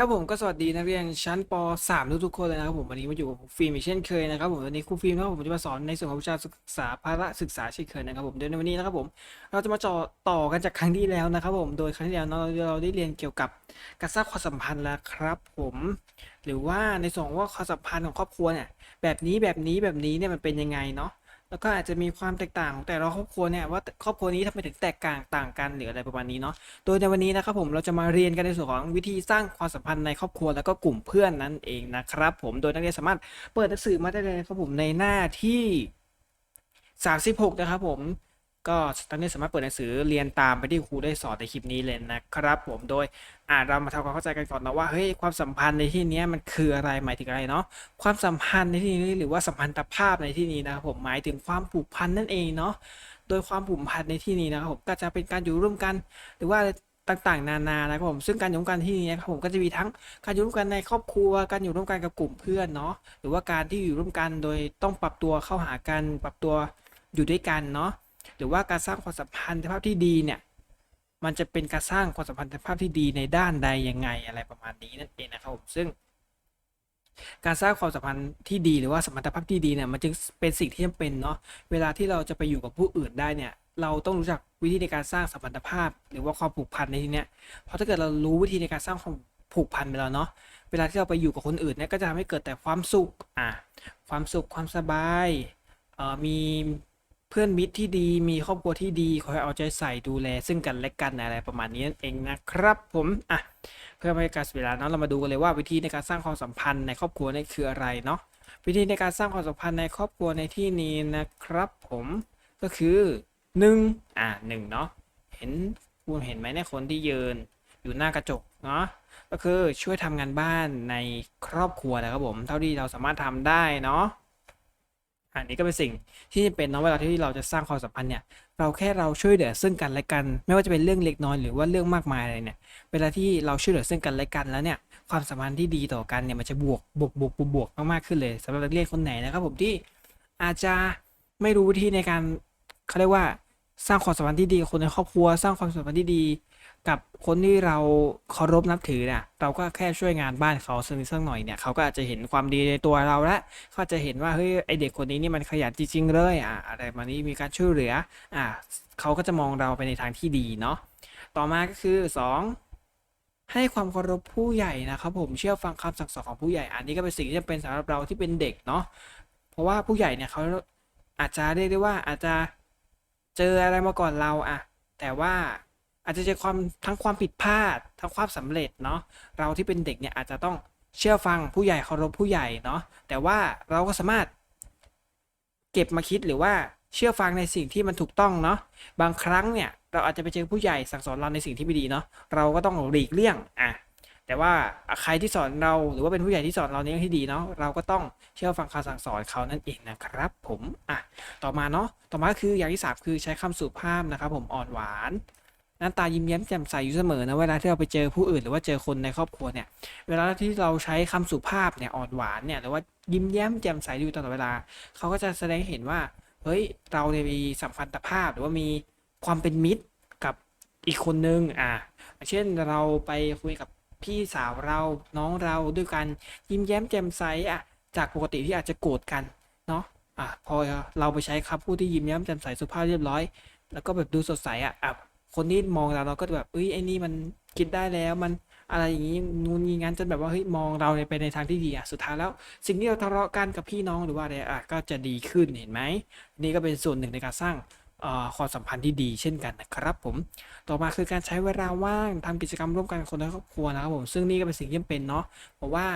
ครับผมก็สวัสดีนักเรียนชั้นป .3 ทุกๆคนเลยนะครับผมวันนี้มาอยู่กับฟิล์มอีกเช่นเคยนะครับผมวันนี้ครูฟิล์มนะครับผมจะมาสอนในส่วนของวิชาศึกษาภาระศึกษาเช่นเคยนะครับผมโดยในวันนี้นะครับผมเราจะมาจ่อต่อกันจากครั้งที่แล้วนะครับผมโดยครั้งที่แล้วเราเราได้เรียนเกี่ยวกับการสร้างความสัมพันธ์แล้วครับผมหรือว่าในส่วนว่าความสัมพันธ์ของครอบครัวเนี่ยแบบนี้แบบนี้แบบนี้เนี่ยมันเป็นยังไงเนาะ แล้วก็อาจจะมีความแตกต่างของแต่ละครอบครัวเนี่ยว่าครอบครัวนี้ทำไมถึงแตกต่างต่างกันหรืออะไรประมาณนี้เนาะโดยในวันนี้นะครับผมเราจะมาเรียนกันในส่วนของวิธีสร้างความสัมพันธ์ในครอบครัวแล้วก็กลุ่มเพื่อนนั่นเองนะครับ ผมโดยนักเรียนสามารถเปิดหนังสือมาได้เลยครับผมในหน้าที่ 36 นะครับผม ก็ตอนนี้สามารถเปิดหนังสือเรียนตามไปที่ครูได้สอนในคลิปนี้เลยนะครับผมโดยอ่าเรามาทำความเข้าใจกันก่อนนะว่าเฮ้ยความสัมพันธ์ในที่นี้มันคืออะไรหมายถึงอะไรเนาะความสัมพันธ์ในที่นี้หรือว่าสัมพันธภาพในที่นี้นะครับผมหมายถึงความผูกพันนั่นเองเนาะโดยความผูกพันในที่นี้นะครับผมก็จะเป็นการอยู่ร่วมกัน หรือว่าต่างๆ นานานะครับผมซึ่งการอยู่ร่วมกันที่นี้นะครับผมก็จะมีทั้งการอยู่ร่วมกันในครอบครัวการอยู่ร่วมกันกับกลุ่มเพื่อนเนาะหรือว่าการที่อยู่ร่วมกันโดยต้องปรับตัวเข้าหากันปรับตัวอยู่ด้วยกันเนาะ หรือว่าการสร้างความสัมพันธภาพที่ดีเนี่ยมันจะเป็นการสร้างความสัมพันธภาพที่ดีในด้านใดยังไงอะไรประมาณนี้นั่นเองนะครับผมซึ่ง การสร้างความสัมพันธ์ที่ดีหรือว่าสัมพันธภาพที่ดีเนี่ยมันจึงเป็นสิ่งที่จำเป็นเนาะเวลาที่เราจะไปอยู่กับผู้อื่นได้เนี่ยเราต้องรู้จักวิธีในการสร้างสัมพันธภาพ หรือว่าความผูกพันในที่เนี้ยเพราะถ้าเกิดเรารู้วิธีในการสร้างความผูกพันไปแล้วเนาะเวลาที่เราไปอยู่กับคนอื่นเนี่ยก็จะทำให้เกิดแต่ความสุขอะความสุขความสบายเอ่อมี เพื่อนมิตรที่ดีมีครอบครัวที่ดีคอยเอาใจใส่ดูแล ซึ่งกันและกันอะไรประมาณนี้นั่นเองนะครับ ผมอะเพื่อไม่ให้การเสียเวลาเนาะเรามาดูกันเลยว่าวิธีในการสร้างความสัมพันธ์ในครอบครัวนี่คืออะไรเนาะวิธีในการสร้างความสัมพันธ์ในครอบครัวในที่นี้นะครับ ผมก็คือหนึ่งอะหนึ่งเนาะเห็นคุณเห็นไหมเนี่ยคนที่ยืนอยู่หน้ากระจกเนาะก็คือช่วยทำงานบ้านในครอบครัวนะครับผม เท่าที่เราสามารถทำได้เนาะ อันนี้ก็เป็นสิ่งที่จำเป็นเนาะเวลาที่เราจะสร้างความสัมพันธ์เนี่ยเราแค่เราช่วยเหลือซึ่งกันและกัน ไม่ว่าจะเป็นเรื่องเล็กน้อยหรือว่าเรื่องมากมายอะไรเนี่ยเวลาที่เราช่วยเหลือซึ่งกันและกันแล้วเนี่ยความสัมพันธ์ที่ดีต่อกันเนี่ยมันจะบวกบวกบวกบวกบวกมากๆขึ้นเลยสำหรับนักเรียนคนไหนนะครับผมที่อาจจะไม่รู้วิธีในการเขาเรียกว่าสร้างความสัมพันธ์ที่ดีกับคนในครอบครัว สร้างความสัมพันธ์ที่ดี กับคนที่เราเคารพนับถือเนี่ยเราก็แค่ช่วยงานบ้านเขาสักนิดสักหน่อยเนี่ยเขาก็อาจจะเห็นความดีในตัวเราละเขาอาจจะเห็นว่าเฮ้ยไอเด็กคนนี้นี่มันขยันจริงๆเลยอะอะไรมานี้มีการช่วยเหลืออะเขาก็จะมองเราไปในทางที่ดีเนาะต่อมาก็คือสองให้ความเคารพผู้ใหญ่นะครับผมเชื่อฟังคำสั่งสอนของผู้ใหญ่ อันนี้ก็เป็นสิ่งที่จำเป็นสำหรับเราที่เป็นเด็กเนาะเพราะว่าผู้ใหญ่เนี่ยเขาอาจจะเรียกได้ว่าอาจจะเจออะไรมาก่อนเราอะแต่ว่า อาจจะเจอความทั้งความผิดพลาดทั้งความสำเร็จเนาะเราที่เป็นเด็กเนี่ยอาจจะต้องเชื่อฟังผู้ใหญ่เคารพผู้ใหญ่เนาะแต่ว่าเราก็สามารถ เก็บมาคิดหรือว่าเชื่อฟังในสิ่งที่มันถูกต้องเนาะบางครั้งเนี่ยเราอาจจะไปเจอผู้ใหญ่สั่งสอนเราในสิ่งที่ไม่ดีเนาะเราก็ต้องหลีกเลี่ยงอะแต่ว่าใครที่สอนเราหรือว่าเป็นผู้ใหญ่ที่สอนเราในเรื่องที่ดีเนาะเราก็ต้องเชื่อฟังคำสั่งสอนเขานั่นเองนะครับ ผมอะต่อมาเนาะต่อมาคืออย่างที่สามคือใช้คำสุภาพนะครับผมอ่อนหวาน หน้าตายิ้มแย้มแจ่มใสอยู่เสมอนะเวลาที่เราไปเจอผู้อื่นหรือว่าเจอคนในครอบครัวเนี่ย เวลาที่เราใช้คำสุภาพเนี่ยอ่อนหวานเนี่ยหรือว่ายิ้มแย้มแจ่มใสอยู่ตลอดเวลา เขาก็จะแสดงเห็นว่าเฮ้ยเราเนี่ยมีสัมพันธภาพหรือว่ามีความเป็นมิตรกับอีกคนนึงอะเช่นเราไปคุยกับพี่สาวเราน้องเราด้วยกันยิ้มแย้มแจ่มใสอะจากปกติที่อาจจะโกรธกันเนาะอะพอเราไปใช้คำพูดที่ยิ้มแย้มแจ่มใสสุภาพเรียบร้อย แล้วก็แบบดูสดใสอะอะ คนที่มองเราเราก็จะแบบเอ้ยไอ้นี่มันคิดได้แล้วมันอะไรอย่างนี้นู่นนี่งั้นจนแบบว่าเฮ้ยมองเราไปในทางที่ดีอะสุดท้ายแล้ว สิ่งที่เราทะเลาะกันกับพี่น้องหรือว่าอะไรอะก็จะดีขึ้นเห็นไหมนี่ก็เป็นส่วนหนึ่งในการสร้างความสัมพันธ์ที่ดีเช่นกันนะครับผม ต่อมาคือการใช้เวลาว่างทำกิจกรรมร่วมกันกับคนในครอบครัวนะครับผม ซึ่งนี่ก็เป็นสิ่งที่จำเป็นเนาะ เพราะว่า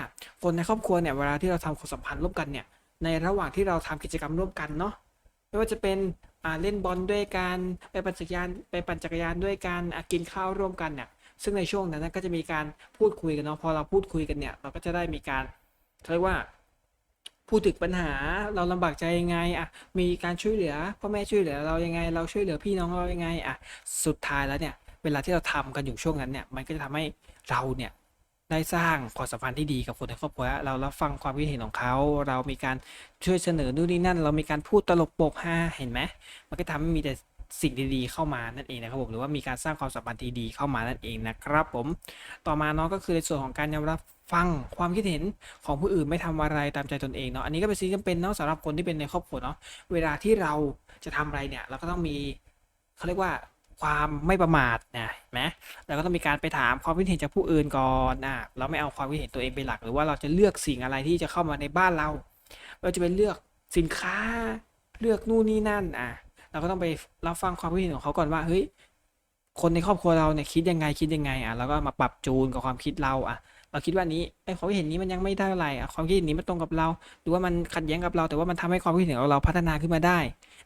คนในครอบครัวเนี่ยเวลาที่เราทำความสัมพันธ์ร่วมกันเนี่ย ในระหว่างที่เราทำกิจกรรมร่วมกันเนาะ ไม่ว่าจะเป็น อ่าเล่นบอลด้วยกันไปปั่นจักรยานไปปั่นจักรยานด้วยกันอะกินข้าวร่วมกันเนี่ยซึ่งในช่วงนั้นก็จะมีการพูดคุยกันเนาะพอเราพูดคุยกันเนี่ยเราก็จะได้มีการเรียกว่าพูดถึงปัญหาเราลำบากใจยังไงอะมีการช่วยเหลือพ่อแม่ช่วยเหลือเรายังไง เราช่วยเหลือพี่น้องเรายังไงอะสุดท้ายแล้วเนี่ยเวลาที่เราทำกันอยู่ช่วงนั้นเนี่ยมันก็จะทำให้เราเนี่ย ได้สร้างความสัมพันธ์ที่ดีกับคนในครอบครัวเรารับฟังความคิดเห็นของเขา เรามีการช่วยเสนอนู่นนี่นั่น เรามีการพูดตลกโปกฮาเห็นไหมมันก็ทำให้มีแต่สิ่งดีๆเข้ามานั่นเองนะครับผมหรือว่ามีการสร้างความสัมพันธ์ที่ดีเข้ามานั่นเองนะครับผมต่อมาเนาะก็คือในส่วนของการยอมรับฟังความคิดเห็นของผู้อื่นไม่ทำอะไรตามใจตนเองเนาะอันนี้ก็เป็นสิ่งจำเป็นเนาะสำหรับคนที่เป็นในครอบครัวเนาะเวลาที่เราจะทำอะไรเนี่ยเราก็ต้องมีเขาเรียกว่า ความไม่ประมาทนะนไหมเราก็ต้องมีการไปถามความคิดเห็นจากผู้อื่นก่อนนะเราไม่เอาความคิดเห็นตัวเองเป็นหลัก หรือว่าเราจะเลือกสิ่งอะไรที่จะเข้ามาในบ้านเรา เราจะไปเลือกสินค้าเลือกนู่นนี่นั่นอะเราก็ต้องไปรับฟังความคิดเห็นของเขาก่อนว่าเฮ้ยคนในครอบครัวเราเนี่ยคิดยังไงคิดยังไงอะเราก็มาปรับจูนกับความคิดเราอะ เราคิดว่านี้ไอ้ความคิดเห็นนี้มันยังไม่ได้อะไรอะความคิดเห็นนี้มันตรงกับเรา หรือว่ามันขัดแย้งกับเรา แต่ว่ามันทำให้ความคิดเห็นของเราพัฒนาขึ้นมาได้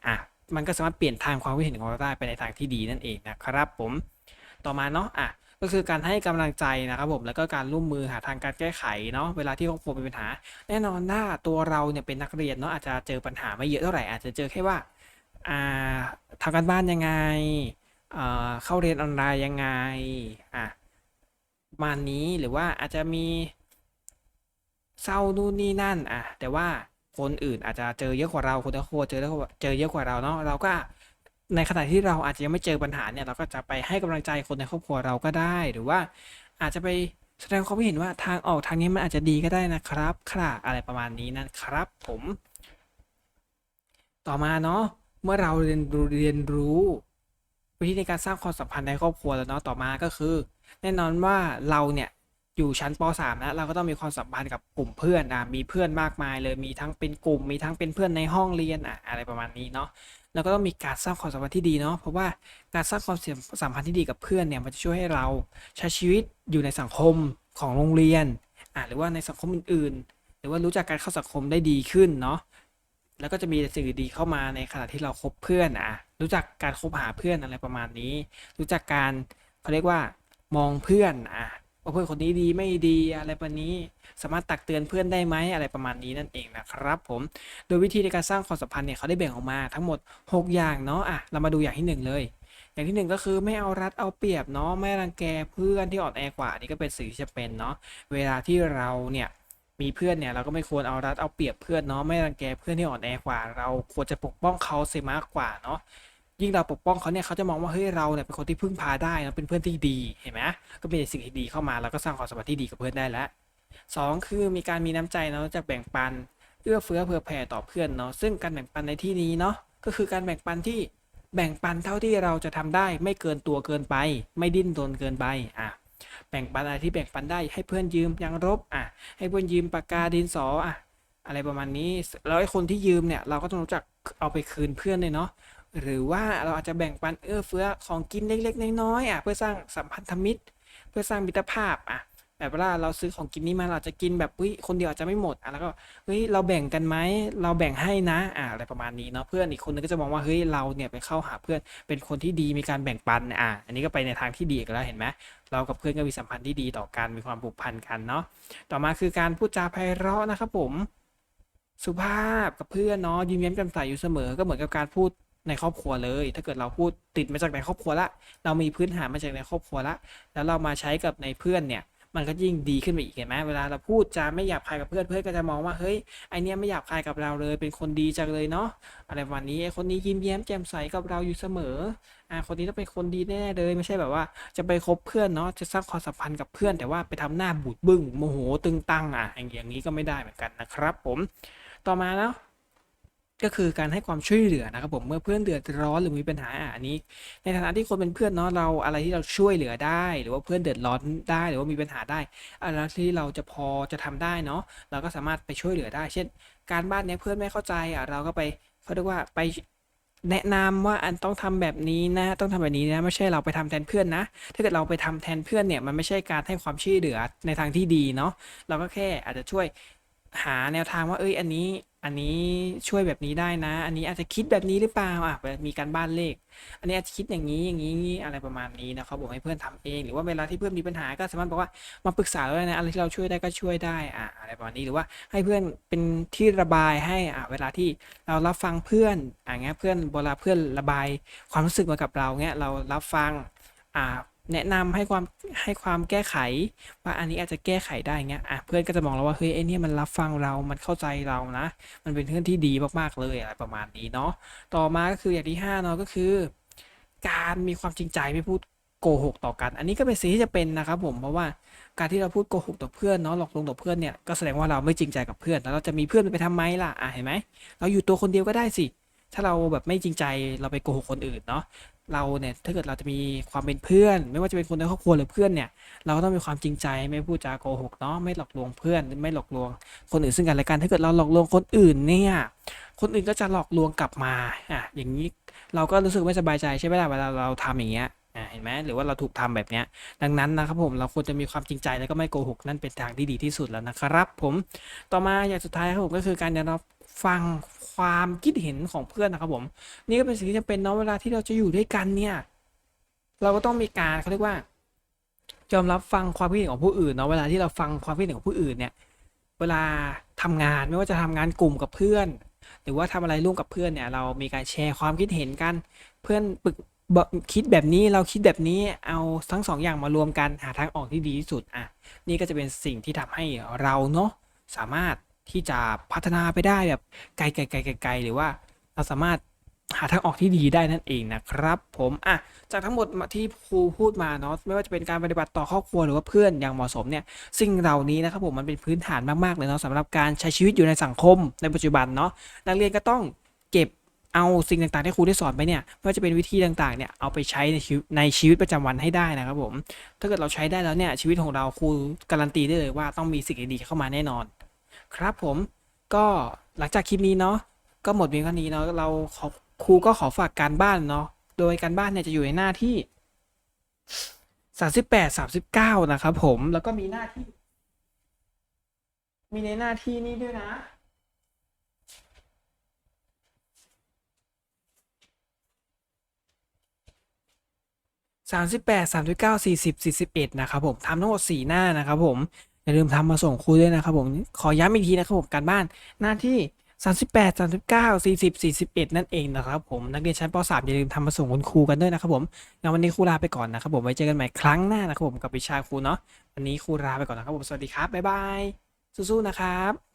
อะ มันก็สามารถเปลี่ยนทางความคิดเห็นของเราได้ไปในทางที่ดีนั่นเองนะครับผมต่อมาเนาะอะก็คือการให้กำลังใจนะครับผมแล้วก็การร่วมมือหาทางการแก้ไขเนาะเวลาที่ครอบครัวมีปัญหา แน่นอนถ้าตัวเราเนี่ยเป็นนักเรียนเนาะอาจจะเจอปัญหาไม่เยอะเท่าไหร่อาจจะเจอแค่ว่าอ่าทำการบ้านยังไงอ่าเข้าเรียนออนไลน์ยังไงอะประมาณนี้หรือว่าอาจจะมีเศร้านู่นนี่นั่นอะแต่ว่า คนอื่นอาจจะเจอเยอะกว่าเราคนในครอบครัวเจอเยอะกว่าเจอเยอะกว่าเราเนาะเราก็ในขณะที่เราอาจจะยังไม่เจอปัญหาเนี่ยเราก็จะไปให้กำลังใจคนในครอบครัวเราก็ได้หรือว่า อาจจะไปแสดงความเห็นว่าทางออกทางนี้มันอาจจะดีก็ได้นะครับ ค่ะอะไรประมาณนี้นะครับ ผม ต่อมาเนาะเมื่อเราเรียนรู้เรียนรู้วิธีในการสร้างความสัมพันธ์ในครอบครัวแล้วเนาะต่อมาก็คือ แน่นอนว่าเราเนี่ย อยู่ชั้นป .3 นะเราก็ต้องมีความสัมพันธ์กับกลุ่มเพื่อนอะมีเพื่อนมากมายเลยมีทั้งเป็นกลุ่ม มีทั้งเป็นเพื่อนในห้องเรียนอะอะไรประมาณนี้เนาะแล้วก็ต้องมีการสร้างความสัมพันธ์ที่ดีเนาะเพราะว่าการสร้างความสัมพันธ์ที่ดีกับเพื่อนเนี่ยมันจะช่วยให้เราใช้ชีวิตอยู่ในสังคมของโรงเรียนอะหรือว่าในสังคมอื่นๆ หรือว่ารู้จักการเข้าสังคมได้ดีขึ้นเนาะแล้วก็จะมีสิ่งดีเข้ามาในขณะที่เราคบเพื่อนอะรู้จักการคบหาเพื่อนอะไรประมาณนี้ รู้จักการเขาเรียกว่ามองเพื่อนอะ ว่าเพื่อนคนนี้ดีไม่ดีอะไรประมาณนี้ สามารถตักเตือนเพื่อนได้ไหมอะไรประมาณนี้นั่นเองนะครับผมโดยวิธีในการสร้างความสัมพันธ์เนี่ยเขาได้แบ่งออกมาทั้งหมด 6 อย่างเนาะอะเรามาดูอย่างที่หนึ่งเลย อย่างที่หนึ่งก็คือไม่เอารัดเอาเปรียบเนาะไม่รังแกเพื่อนที่อ่อนแอกว่านนี่ก็เป็นสิ่งที่จะเป็นเนาะเวลาที่เราเนี่ยมีเพื่อนเนี่ยเราก็ไม่ควรเอารัดเอาเปรียบเพื่อนเนาะไม่รังแกเพื่อนที่อ่อนแอกว่า เราควรจะปกป้องเขาเสียมากกว่าเนาะ ยิ่งเราปกป้องเขาเนี่ยเขาจะมองว่าเฮ้ยเราเนี่ยเป็นคนที่พึ่งพาได้นะเป็นเพื่อนที่ดีเห็นไหมก็เป็นสิ่งที่ดีเข้ามาแล้วก็สร้างความสัมพันธ์ที่ดีกับเพื่อนได้แล้วสองคือมีการมีน้ำใจเนาะจะแบ่งปันเอื้อเฟื้อเผื่อแผ่ต่อเพื่อนเนาะซึ่งการแบ่งปันในที่นี้เนาะก็คือการแบ่งปันที่แบ่งปันเท่าที่เราจะทำได้ไม่เกินตัวเกินไป ไม่ดิ้นรนเกินไปอะแบ่งปันอะไรที่แบ่งปันได้ให้เพื่อนยืมยางรบอะให้เพื่อนยืมปากกาดินสออะอะไรประมาณนี้แล้วไอ้คนที่ยืมเนี่ยเราก็ต้องรู้จักเอาไปคืนเพื่อนเลยเนาะ หรือว่าเราอาจจะแบ่งปันเอื้อเฟื้อของกินเล็กๆน้อยๆอะเพื่อสร้างสัมพันธมิตร เพื่อสร้างมิตรภาพอะแบบเวลาเราซื้อของกินนี้มาเราจะกินแบบเฮ้ยคนเดียวอาจจะไม่หมดอะแล้วก็เฮ้ยเราแบ่งกันไหมเราแบ่งให้นะอะอะไรประมาณนี้เนาะเพื่อนอีกคนนึงก็จะมองว่าเฮ้ยเราเนี่ยไปเข้าหาเพื่อนเป็นคนที่ดีมีการแบ่งปันอะอันนี้ก็ไปในทางที่ดีอีกแล้วเห็นไหมเรากับเพื่อนก็มีสัมพันธ์ที่ดีต่อกันมีความผูกพันกันเนาะต่อมาคือการพูดจาไพเราะนะครับผมสุภาพกับเพื่อนเนาะยิ้มแย้มแจ่มใสอยู่เสมอก็เหมือนกับการพูด ในครอบครัวเลย ถ้าเกิดเราพูดติดมาจากในครอบครัวละ เรามีพื้นฐานมาจากในครอบครัวละ แล้วเรามาใช้กับในเพื่อนเนี่ย มันก็ยิ่งดีขึ้นไปอีกเห็นไหมเวลาเราพูดจาไม่หยาบคายกับเพื่อนเพื่อนก็จะมองว่าเฮ้ยไอเนี้ยไม่หยาบคายกับเราเลย เป็นคนดีจังเลยเนาะอะไรประมาณนี้ไอคนนี้ยิ้มแย้มแจ่มใสกับเราอยู่เสมออ่าคนนี้ต้องเป็นคนดีแน่เลยไม่ใช่แบบว่า จะไปคบเพื่อนเนาะจะสร้างความสัมพันธ์กับเพื่อน แต่ว่าไปทำหน้าบูดบึ้งโมโหตึงตังอะอย่างนี้ก็ไม่ได้เหมือนกันนะครับ ผม ต่อมาแล้ว ก็คือการให้ความช่วยเหลือนะครับผมเมื่อเพื่อนเดือดร้อนหรือมีปัญหาอันนี้ ในฐานะที่คนเป็นเพื่อนเนาะเราอะไรที่เราช่วยเหลือได้ หรือว่าเพื่อนเดือดร้อนได้หรือว่ามีปัญหาได้อะไรที่เราจะพอจะทำได้เนาะเราก็สามารถไปช่วยเหลือได้ เช่น การบ้านเนี้ยเพื่อนไม่เข้าใจอะเราก็ไปเขาเรียกว่าไปแนะนำว่าอันต้องทำแบบนี้นะ ต้องทำแบบนี้นะ ไม่ใช่เราไปทำแทนเพื่อนนะ ถ้าเกิดเราไปทำแทนเพื่อนเนี่ย มันไม่ใช่การให้ความช่วยเหลือในทางที่ดีเนาะเราก็แค่อาจจะช่วยหาแนวทางว่าเอ้ยอันนี้ อันนี้ช่วยแบบนี้ได้นะ อันนี้อาจจะคิดแบบนี้หรือเปล่าอะมีการบ้านเลข อันนี้อาจจะคิดอย่างนี้อย่างนี้อะไรประมาณนี้นะครับบอกให้เพื่อนทำเอง หรือว่าเวลาที่เพื่อนมีปัญหาก็สามารถบอกว่ามาปรึกษาเลยนะอะไรที่เราช่วยได้ก็ช่วยได้อะอะไรประมาณนี้หรือว่าให้เพื่อนเป็นที่ระบายให้อะเวลาที่เรารับฟังเพื่อนอะเงี้ยเพื่อนเวลาเพื่อนระบายความรู้สึกมากับเราเงี้ยเรารับฟังอ่า แนะนำให้ความให้ความแก้ไข ว่าอันนี้อาจจะแก้ไขได้เงี้ยอะเพื่อนก็จะมองเราว่าเฮ้ยไอ้นี่มันรับฟังเรา มันเข้าใจเรานะ มันเป็นเพื่อนที่ดีมากๆเลยอะไรประมาณนี้เนาะต่อมาก็คืออย่างที่ห้าเนาะก็คือ การมีความจริงใจไม่พูดโกหกต่อกัน อันนี้ก็เป็นสิ่งที่จะเป็นนะครับผมเพราะว่าการที่เราพูดโกหกต่อเพื่อนเนาะหลอกลวงต่อเพื่อนเนี่ยก็แสดงว่าเราไม่จริงใจกับเพื่อนแล้วเราจะมีเพื่อนไปทำไมล่ะอะเห็นไหมเราอยู่ตัวคนเดียวก็ได้สิถ้าเราแบบไม่จริงใจเราไปโกหกคนอื่นเนาะ เราเนี่ยถ้าเกิดเราจะมีความเป็นเพื่อน ไม่ว่าจะเป็นคนในครอบครัวหรือเพื่อนเนี่ยเราก็ต้องมีความจริงใจไม่พูดจาโกหกเนาะไม่หลอกลวงเพื่อนไม่หลอกลวง คนอื่นซึ่งกันและกันถ้าเกิดเราหลอกลวงคนอื่นเนี่ยคนอื่นก็จะหลอกลวงกลับมาอะอย่างนี้เราก็รู้สึกไม่สบายใจใช่ไหมล่ะเวลาเราทำอย่างเงี้ยอะเห็นไหมหรือว่าเราถูกทำแบบเนี้ยดังนั้นนะครับผมเราควรจะมีความจริงใจแล้วก็ไม่โกหกนั่นเป็นทางที่ดีที่สุดแล้วนะครับ ผมต่อมาอย่างสุดท้ายครับผมก็คือการยอมรับ ฟังความคิดเห็นของเพื่อนนะครับผม นี่ก็เป็นสิ่งที่จำเป็นเนาะเวลาที่เราจะอยู่ด้วยกันเนี่ย เราก็ต้องมีการเขาเรียกว่ายอมรับฟังความคิดเห็นของผู้อื่นเนาะเวลาที่เราฟังความคิดเห็นของผู้อื่นเนี่ย เวลาทำงานไม่ว่าจะทำงานกลุ่มกับเพื่อน หรือว่าทำอะไรร่วมกับเพื่อนเนี่ย เรามีการแชร์ความคิดเห็นกัน เพื่อนปรึกคิดแบบนี้เราคิดแบบนี้เอาทั้งสองอย่างมารวมกันหาทางออกที่ดีที่สุดอะนี่ก็จะเป็นสิ่งที่ทำให้เราเนาะสามารถ ที่จะพัฒนาไปได้แบบไกลไกลไกลไกลหรือว่าเราสามารถหาทางออกที่ดีได้นั่นเองนะครับ ผมอะจากทั้งหมดที่ครูพูดมาเนาะไม่ว่าจะเป็นการปฏิบัติต่อครอบครัวหรือว่าเพื่อนอย่างเหมาะสมเนี่ยสิ่งเหล่านี้นะครับผมมันเป็นพื้นฐานมากๆเลยเนาะสำหรับการใช้ชีวิตอยู่ในสังคมในปัจจุบันเนาะนักเรียนก็ต้องเก็บเอาสิ่งต่างๆที่ครูได้สอนไปเนี่ยไม่ว่าจะเป็นวิธีต่างๆเนี่ยเอาไปใช้ในชีวิตในชีวิตประจำวันให้ได้นะครับผมถ้าเกิดเราใช้ได้แล้วเนี่ยชีวิตของเราครูการันตีได้เลยว่าต้องมีสิ่งดีๆเข้ามาแน่นอน ครับผมก็หลังจากคลิปนี้เนาะก็หมดเพียงเท่านี้เนาะเราขอครูก็ขอฝากการบ้านเนาะโดยการบ้านเนี่ยจะอยู่ในหน้าที่ 38 39 นะครับผมแล้วก็มีหน้าที่ มีในหน้าที่นี้ด้วยนะสามสิบแปดสามสิบเก้าสี่สิบสี่สิบเอ็ดนะครับผมทำทั้งหมดสี่หน้านะครับผม อย่าลืมทำมาส่งครูด้วยนะครับผม ขอย้ำอีกทีนะครับผมการบ้านหน้าที่สามสิบแปดสามสิบเก้าสี่สิบสี่สิบเอ็ดนั่นเองนะครับผม นักเรียนชั้นปสามอย่าลืมทำมาส่งคุณครูกันด้วยนะครับผมงั้นวันนี้ครูลาไปก่อนนะครับผม ไว้เจอกันใหม่ครั้งหน้านะครับผมกับวิชาครูเนาะ วันนี้ครูลาไปก่อนนะครับผม สวัสดีครับ บ๊ายบาย สู้ๆ นะครับ